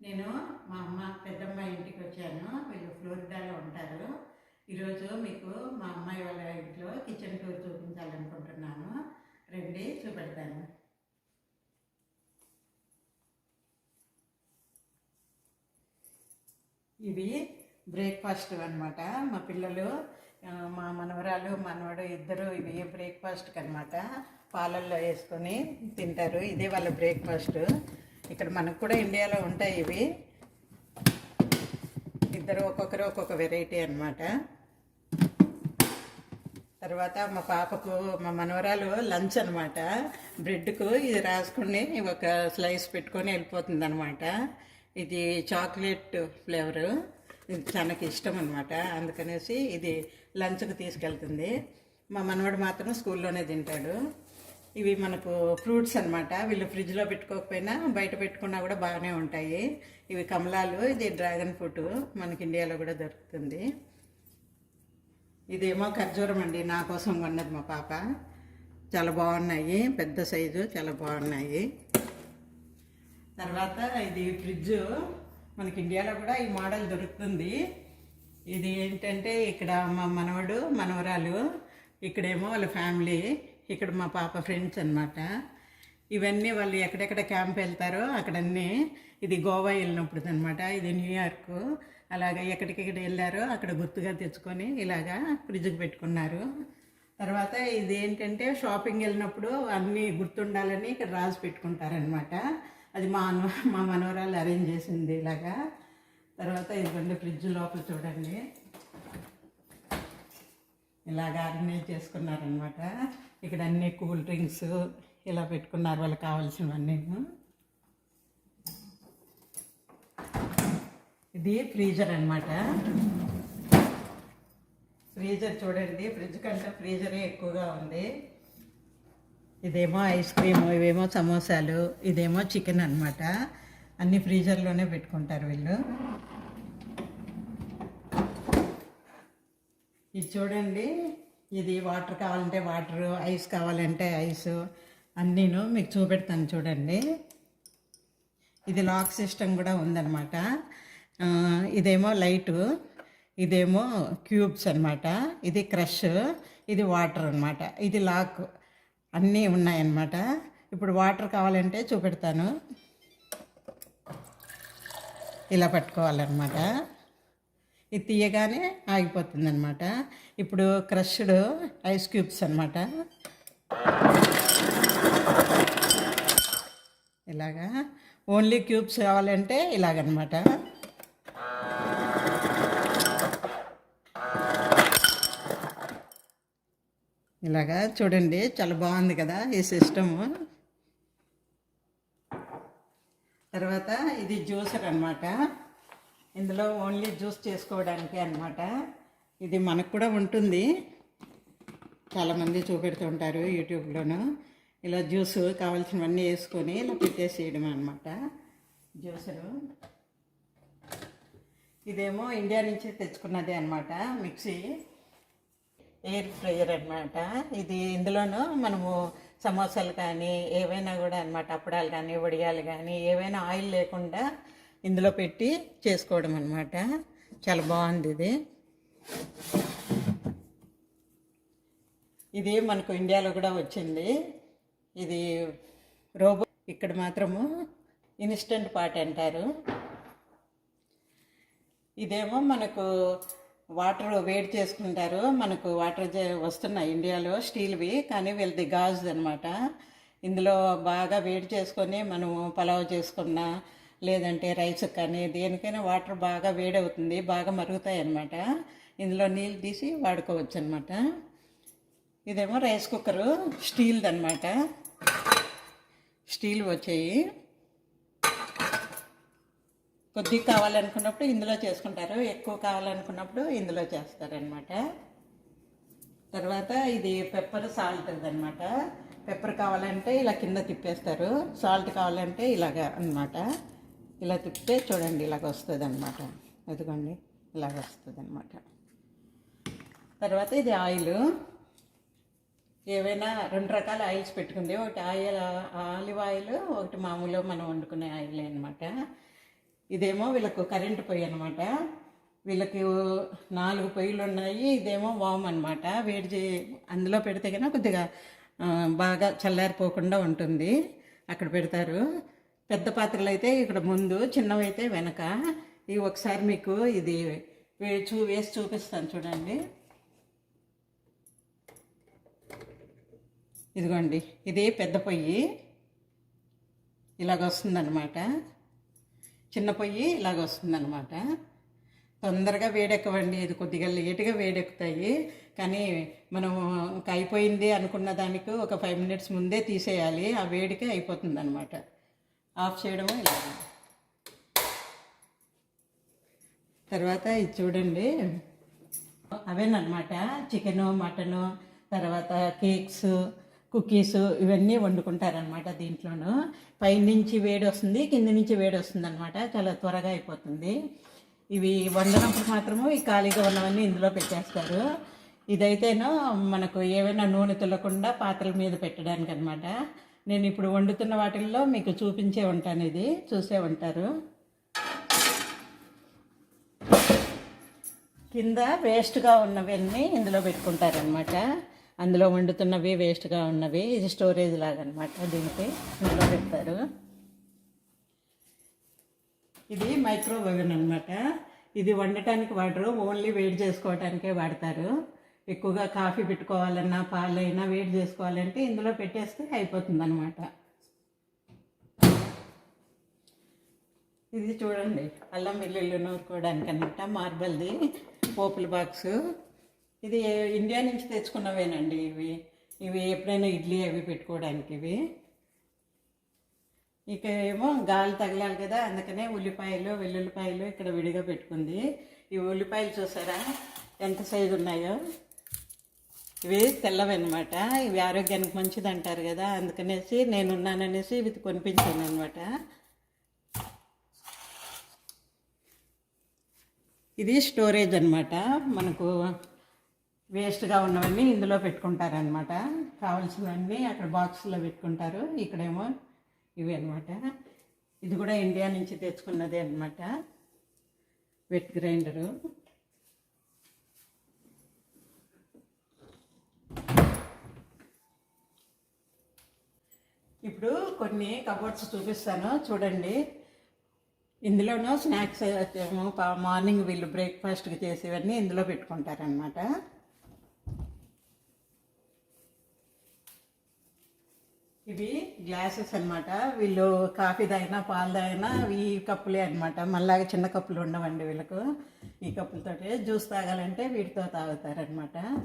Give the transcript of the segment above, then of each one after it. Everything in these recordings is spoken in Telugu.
నేను మా అమ్మ పెద్దమ్మ ఇంటికి వచ్చాను. వీళ్ళు ఫ్లోరిడాలో ఉంటారు. ఈరోజు మీకు మా అమ్మాయి వాళ్ళ ఇంట్లో కిచెన్ టూర్ చూపించాలనుకుంటున్నాను. రండి చూపెడతాను. ఇవి బ్రేక్ఫాస్ట్ అన్నమాట. మా పిల్లలు మా మనవరాలు మనవడు ఇద్దరు ఇవి బ్రేక్ఫాస్ట్కి అనమాట పాలల్లో వేసుకొని తింటారు. ఇదే వాళ్ళ బ్రేక్ఫాస్ట్. ఇక్కడ మనకు కూడా ఇండియాలో ఉంటాయి ఇవి. ఇద్దరు ఒక్కొక్కరు ఒక్కొక్క వెరైటీ అనమాట తర్వాత మా పాపకు మా మనవరాలు లంచ్ అనమాట బ్రెడ్కు ఇది రాసుకుని ఒక స్లైస్ పెట్టుకొని వెళ్ళిపోతుంది అనమాట ఇది చాక్లెట్ ఫ్లేవరు ఇది తనకి ఇష్టం అనమాట అందుకనేసి ఇది లంచ్కి తీసుకెళ్తుంది. మా మనవాడు మాత్రం స్కూల్లోనే తింటాడు. ఇవి మనకు ఫ్రూట్స్ అన్నమాట. వీళ్ళు ఫ్రిడ్జ్లో పెట్టుకోకపోయినా బయట పెట్టుకున్నా కూడా బాగానే ఉంటాయి. ఇవి కమలాలు ఇది డ్రాగన్ ఫ్రూట్ మనకి ఇండియాలో కూడా దొరుకుతుంది. ఇదేమో ఖర్జూరం అండి నా కోసం కొన్నది మా పాప. చాలా బాగున్నాయి పెద్ద సైజు చాలా బాగున్నాయి. తర్వాత ఇది ఫ్రిడ్జ్ మనకి ఇండియాలో కూడా ఈ మోడల్ దొరుకుతుంది. ఇది ఏంటంటే ఇక్కడ మా మనవడు మనవరాలు ఇక్కడేమో వాళ్ళ ఫ్యామిలీ ఇక్కడ మా పాప ఫ్రెండ్స్ అన్నమాట. ఇవన్నీ వాళ్ళు ఎక్కడెక్కడ క్యాంప్ వెళ్తారో అక్కడన్నీ ఇది గోవా వెళ్ళినప్పుడు అనమాట ఇది న్యూయార్క్ అలాగా ఎక్కడికెక్కడ వెళ్ళారో అక్కడ గుర్తుగా తెచ్చుకొని ఇలాగా ఫ్రిడ్జ్కి పెట్టుకున్నారు. తర్వాత ఇది ఏంటంటే షాపింగ్ వెళ్ళినప్పుడు అన్నీ గుర్తుండాలని ఇక్కడ రాసి పెట్టుకుంటారనమాట అది మా అను మా మనవరాలు అరేంజ్ చేసింది ఇలాగా. తర్వాత ఇదిగోండి ఫ్రిడ్జ్ లోపల చూడండి. ఇలాగ అరేంజ్ చేసుకున్నారనమాట ఇక్కడ అన్ని కూల్ డ్రింక్స్ ఇలా పెట్టుకున్నారు వాళ్ళకి కావాల్సినవన్నీ. ఇది ఫ్రీజర్ అన్నమాట. ఫ్రీజర్ చూడండి ఫ్రిడ్జ్ కంటే ఫ్రీజరే ఎక్కువగా ఉంది. ఇదేమో ఐస్ క్రీమ్ ఇవేమో సమోసాలు ఇదేమో చికెన్ అన్నమాట. అన్ని ఫ్రీజర్లోనే పెట్టుకుంటారు వీళ్ళు. ఇది చూడండి. ఇది వాటర్ కావాలంటే వాటర్ ఐస్ కావాలంటే ఐస్ అన్నీను మీకు చూపెడతాను చూడండి. ఇది లాక్ సిస్టమ్ కూడా ఉందన్నమాట. ఇదేమో లైటు ఇదేమో క్యూబ్స్ అన్నమాట. ఇది క్రష్ ఇది వాటర్ అన్నమాట. ఇది లాక్ అన్నీ ఉన్నాయన్నమాట. ఇప్పుడు వాటర్ కావాలంటే చూపెడతాను. ఇలా పట్టుకోవాలన్నమాట. ఇది తీయగానే ఆగిపోతుంది అనమాట ఇప్పుడు క్రష్డ్ ఐస్ క్యూబ్స్ అనమాట ఇలాగా ఓన్లీ క్యూబ్స్ కావాలంటే ఇలాగనమాట ఇలాగా చూడండి చాలా బాగుంది కదా ఈ సిస్టము. తర్వాత ఇది జ్యూసర్ అనమాట ఇందులో ఓన్లీ జ్యూస్ చేసుకోవడానికి అన్నమాట. ఇది మనకు కూడా ఉంటుంది. చాలామంది చూపెడుతుంటారు యూట్యూబ్లోను. ఇలా జ్యూస్ కావాల్సినవన్నీ వేసుకొని ఇలా పెట్టేసేయడం అనమాట జ్యూసులు. ఇదేమో ఇండియా నుంచి తెచ్చుకున్నదే అనమాట మిక్సీ. ఎయిర్ ఫ్రైయర్ అన్నమాట. ఇది ఇందులోనూ మనము సమోసాలు కానీ ఏవైనా కూడా అన్నమాట అప్పడాలు కానీ వడియాలు కానీ ఏవైనా ఆయిల్ లేకుండా ఇందులో పెట్టి చేసుకోవడం అనమాట చాలా బాగుంది ఇది. ఇది మనకు ఇండియాలో కూడా వచ్చింది. ఇది రోబో ఇక్కడ మాత్రము ఇన్స్టెంట్ పాట్ అంటారు. ఇదేమో మనకు వాటర్ వేడి చేసుకుంటారు. మనకు వాటర్ వస్తున్నాయి ఇండియాలో స్టీల్వి కానీ వీళ్ళది గాజు అనమాట ఇందులో బాగా వేడి చేసుకొని మనము పలావ్ చేసుకున్నా లేదంటే రైస్ కానీ దేనికైనా వాటర్ బాగా వేడి అవుతుంది బాగా మరుగుతాయి అన్నమాట ఇందులో నీళ్ళు తీసి వాడుకోవచ్చు అనమాట ఇదేమో రైస్ కుక్కరు స్టీల్ది అనమాట స్టీల్ వచ్చాయి. కొద్దిగా కావాలనుకున్నప్పుడు ఇందులో చేసుకుంటారు ఎక్కువ కావాలనుకున్నప్పుడు ఇందులో చేస్తారనమాట తర్వాత ఇది పెప్పర్ సాల్ట్ అనమాట పెప్పర్ కావాలంటే ఇలా కింద తిప్పేస్తారు సాల్ట్ కావాలంటే ఇలాగ అన్నమాట. ఇలా తిప్పితే చూడండి ఇలాగ వస్తుంది అనమాట ఎదుగండి ఇలాగ వస్తుంది అనమాట తర్వాత ఇది ఆయిల్. ఏవైనా రెండు రకాల ఆయిల్స్ పెట్టుకుంది ఒకటి ఆయిల్ ఆలివ్ ఆయిల్ ఒకటి మామూలు మనం వండుకునే ఆయిల్ అనమాట ఇదేమో వీళ్ళకు కరెంటు పొయ్యి అనమాట వీళ్ళకి నాలుగు పొయ్యిలు ఉన్నాయి ఇదేమో వామ్ అనమాట వేడి చే అందులో పెడితే కనుక కొద్దిగా బాగా చల్లారిపోకుండా ఉంటుంది. అక్కడ పెడతారు. పెద్ద పాత్రలు అయితే ఇక్కడ ముందు చిన్నవి అయితే వెనక. ఇవి ఒకసారి మీకు ఇది చూ వేసి చూపిస్తాను చూడండి. ఇదిగోండి ఇది పెద్ద పొయ్యి. ఇలాగ వస్తుందన్నమాట. చిన్న పొయ్యి ఇలాగ వస్తుందన్నమాట. తొందరగా వేడెక్కవండి ఇది కొద్దిగా లేటుగా వేడెక్కుతాయి. కానీ మనం ఇంకా అయిపోయింది అనుకున్న దానికి ఒక ఫైవ్ మినిట్స్ ముందే తీసేయాలి ఆ వేడికి అయిపోతుంది అనమాట ఆఫ్ చేయడము ఇలా. తర్వాత ఇది చూడండి. అవేనమాట చికెను మటను తర్వాత కేక్స్ కుకీస్ ఇవన్నీ వండుకుంటారనమాట దీంట్లోనూ. పైనుంచి వేడి వస్తుంది కింద నుంచి వేడి వస్తుంది అనమాట చాలా త్వరగా అయిపోతుంది. ఇవి వండినప్పుడు మాత్రము ఈ ఖాళీగా ఉన్నవన్నీ ఇందులో పెట్టేస్తారు. ఇదైతేనో మనకు ఏవైనా నూనె తులకుండా పాత్రల మీద పెట్టడానికి అనమాట నేను ఇప్పుడు వండుతున్న వాటిల్లో మీకు చూపించే ఉంటాను ఇది. చూసే ఉంటారు. కింద వేస్ట్గా ఉన్నవన్నీ ఇందులో పెట్టుకుంటారనమాట అందులో వండుతున్నవి వేస్ట్గా ఉన్నవి ఇది స్టోరేజ్ లాగా అనమాట దీనికి ఇందులో పెడతారు. ఇది మైక్రోవేవెన్ అనమాట ఇది వండటానికి వాడరు ఓన్లీ వేడి చేసుకోవటానికే వాడతారు. ఎక్కువగా కాఫీ పెట్టుకోవాలన్నా పాలైనా వేడి చేసుకోవాలంటే ఇందులో పెట్టేస్తే అయిపోతుంది అనమాట ఇది చూడండి అల్లం వెల్లుల్లి నూరుకోవడానికి అనమాట మార్బల్ది పోపుల బాక్స్. ఇది ఇండియా నుంచి తెచ్చుకున్నవేనండి ఇవి. ఇవి ఎప్పుడైనా ఇడ్లీ అవి పెట్టుకోవడానికి ఇవి. ఇక ఏమో గాలి తగలాలి కదా అందుకనే ఉల్లిపాయలు వెల్లుల్లిపాయలు ఇక్కడ విడిగా పెట్టుకుంది. ఈ ఉల్లిపాయలు చూసారా? ఎంత సైజు ఉన్నాయో ఇవి తెల్లవి అనమాట ఇవి ఆరోగ్యానికి మంచిది అంటారు కదా అందుకనేసి నేనున్నాననేసి ఇవి కొనిపించాను అనమాట ఇది స్టోరేజ్ అనమాట మనకు వేస్ట్గా ఉన్నవన్నీ ఇందులో పెట్టుకుంటారనమాట కావాల్సినవన్నీ అక్కడ బాక్స్లో పెట్టుకుంటారు. ఇక్కడేమో ఇవి అనమాట ఇది కూడా ఇండియా నుంచి తెచ్చుకున్నదే అనమాట వెట్ గ్రైండరు. ఇప్పుడు కొన్ని కబోర్డ్స్ చూపిస్తాను. చూడండి. ఇందులోనూ స్నాక్స్ ఏమో పా- మార్నింగ్ వీళ్ళు బ్రేక్ఫాస్ట్కి చేసేవన్నీ ఇందులో పెట్టుకుంటారనమాట ఇవి గ్లాసెస్ అన్నమాట. వీళ్ళు కాఫీ తాగినా పాలు తాగినా ఈ కప్పులే అనమాట మళ్ళాగా చిన్న కప్పులు ఉండవండి వీళ్ళకు. ఈ కప్పులతో జ్యూస్ తాగాలంటే వీటితో తాగుతారనమాట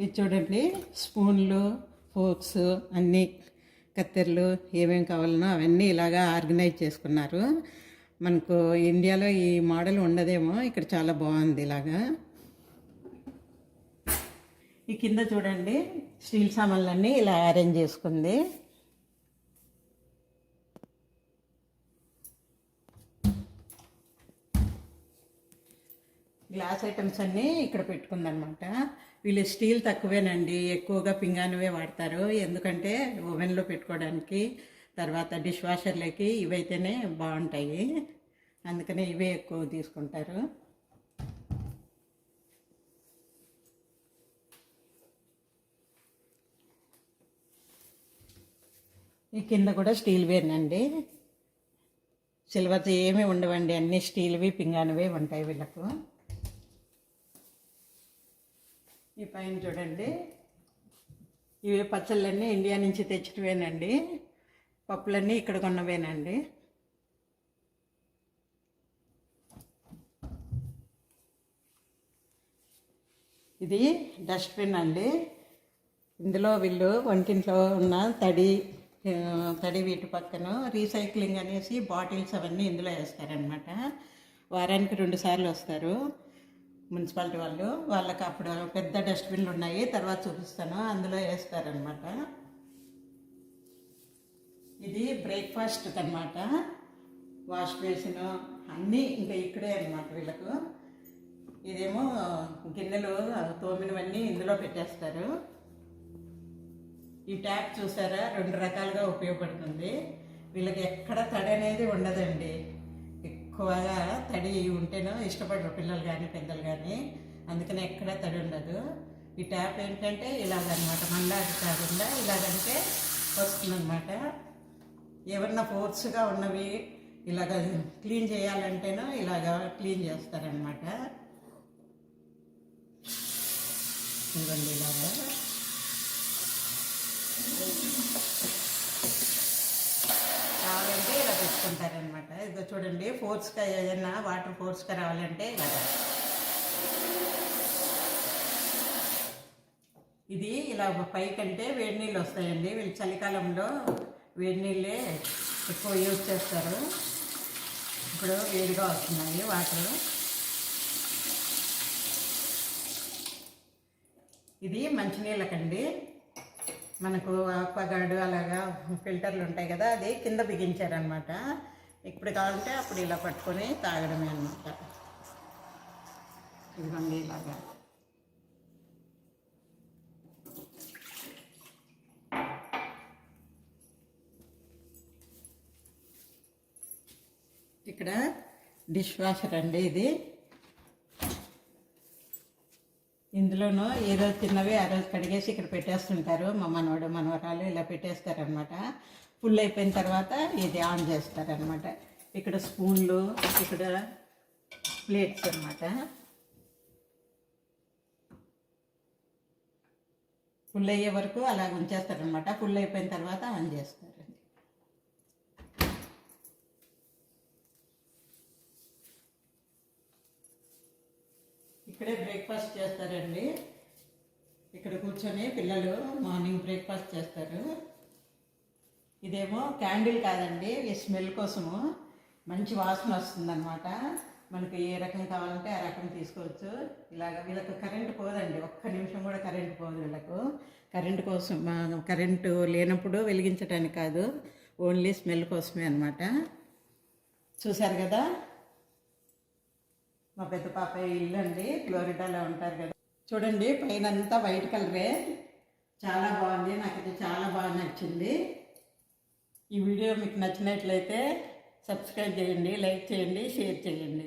ఇది చూడండి. స్పూన్లు ఫోక్స్ అన్నీ కత్తెరలు ఏమేమి కావాలనో అవన్నీ ఇలాగా ఆర్గనైజ్ చేసుకున్నారు. మనకు ఇండియాలో ఈ మోడల్ ఉండదేమో ఇక్కడ చాలా బాగుంది ఇలాగా. ఈ కింద చూడండి స్టీల్ సామాన్లన్నీ ఇలా అరేంజ్ చేసుకుంది. గ్లాస్ ఐటమ్స్ అన్నీ ఇక్కడ పెట్టుకుందనమాట. వీళ్ళు స్టీల్ తక్కువేనండి. ఎక్కువగా పింగానువే వాడతారు. ఎందుకంటే ఓవెన్లో పెట్టుకోవడానికి తర్వాత డిష్ వాషర్లకి ఇవైతేనే బాగుంటాయి. అందుకనే ఇవే ఎక్కువ తీసుకుంటారు. ఈ కింద కూడా స్టీల్ వేనండి సిల్వర్ది ఏమీ ఉండవండి. అన్నీ స్టీల్వి పింగానివే ఉంటాయి వీళ్ళకు. ఈ పైన చూడండి. ఇవి పచ్చళ్ళన్నీ ఇండియా నుంచి తెచ్చినవేనండి పప్పులన్నీ ఇక్కడ కొన్నవేనండి. ఇది డస్ట్బిన్ అండి. ఇందులో వీళ్ళు వంటింట్లో ఉన్న తడి తడి వీటి పక్కన రీసైక్లింగ్ అనేసి బాటిల్స్ అవన్నీ ఇందులో వేస్తారనమాట వారానికి రెండు సార్లు వస్తారు. మున్సిపాలిటీ వాళ్ళు వాళ్ళకి అప్పుడు పెద్ద డస్ట్బిన్లు ఉన్నాయి తర్వాత చూపిస్తాను. అందులో వేస్తారనమాట ఇది బ్రేక్ఫాస్ట్ అనమాట వాష్ బేసిన్ అన్నీ ఇంకా ఇక్కడే అనమాట వీళ్ళకు. ఇదేమో గిన్నెలు తోమినవన్నీ ఇందులో పెట్టేస్తారు. ఈ ట్యాప్ చూసారా? రెండు రకాలుగా ఉపయోగపడుతుంది. వీళ్ళకి ఎక్కడ తడి అనేది ఉండదండి. ఎక్కువగా తడి ఉంటేనో ఇష్టపడరు పిల్లలు కానీ పెద్దలు కానీ అందుకని ఎక్కడ తడి ఉండదు. ఈ ట్యాప్ ఏంటంటే ఇలాగనమాట మళ్ళీ కాకుండా ఇలాగంటే వస్తుందన్నమాట ఏమన్నా ఫోర్స్గా ఉన్నవి ఇలాగ క్లీన్ చేయాలంటేనో ఇలాగ క్లీన్ చేస్తారనమాట. ఇవ్వండి ఇలాగా. కావాలంటే ఇదిగో ఇదో చూడండి ఫోర్స్గా ఏదైనా వాటర్ ఫోర్స్గా రావాలంటే ఇలాగా. ఇది ఇలా పైకంటే వేడి నీళ్ళు వస్తాయండి. వీళ్ళు చలికాలంలో వేడి నీళ్ళే ఎక్కువ యూజ్ చేస్తారు. ఇప్పుడు వేడిగా వస్తున్నాయి వాటర్ ఇది మంచినీళ్ళకండి. మనకు ఆక్వాగార్డు అలాగా ఫిల్టర్లు ఉంటాయి కదా అది కింద బిగించారనమాట. ఇప్పుడు కావాలంటే అప్పుడు ఇలా పట్టుకొని తాగడమే అనమాట ఇదిగోండి ఇలాగా. ఇక్కడ డిష్ వాషర్ అండి ఇది. ఇందులోనూ ఏదో తిన్నవి ఆ రోజు కడిగేసి ఇక్కడ పెట్టేస్తుంటారు. మా మనవాడు మనవరాలు ఇలా పెట్టేస్తారనమాట ఫుల్ అయిపోయిన తర్వాత ఇది ఆన్ చేస్తారనమాట ఇక్కడ స్పూన్లు ఇక్కడ ప్లేట్స్ అనమాట ఫుల్ అయ్యే వరకు అలా ఉంచేస్తారనమాట ఫుల్ అయిపోయిన తర్వాత ఆన్ చేస్తారు. ఇక్కడే బ్రేక్ఫాస్ట్ చేస్తారండి. ఇక్కడ కూర్చొని పిల్లలు మార్నింగ్ బ్రేక్ఫాస్ట్ చేస్తారు. ఇదేమో క్యాండిల్ కాదండి ఈ స్మెల్ కోసము. మంచి వాసన వస్తుందన్నమాట. మనకు ఏ రకం కావాలంటే ఆ రకం తీసుకోవచ్చు. ఇలాగ వీళ్ళకు కరెంట్ పోదండి. ఒక్క నిమిషం కూడా కరెంట్ పోదు వీళ్ళకు. కరెంట్ కోసం కరెంటు లేనప్పుడు వెలిగించడానికి కాదు. ఓన్లీ స్మెల్ కోసమే అనమాట చూశారు కదా? మా పెద్ద పాప ఇల్లు అండి ఫ్లోరిడాలో ఉంటారు కదా. చూడండి పైన అంతా వైట్ కలరే. చాలా బాగుంది నాకు చాలా బాగా నచ్చింది. ఈ వీడియో మీకు నచ్చినట్లయితే సబ్స్క్రైబ్ చేయండి లైక్ చేయండి షేర్ చేయండి.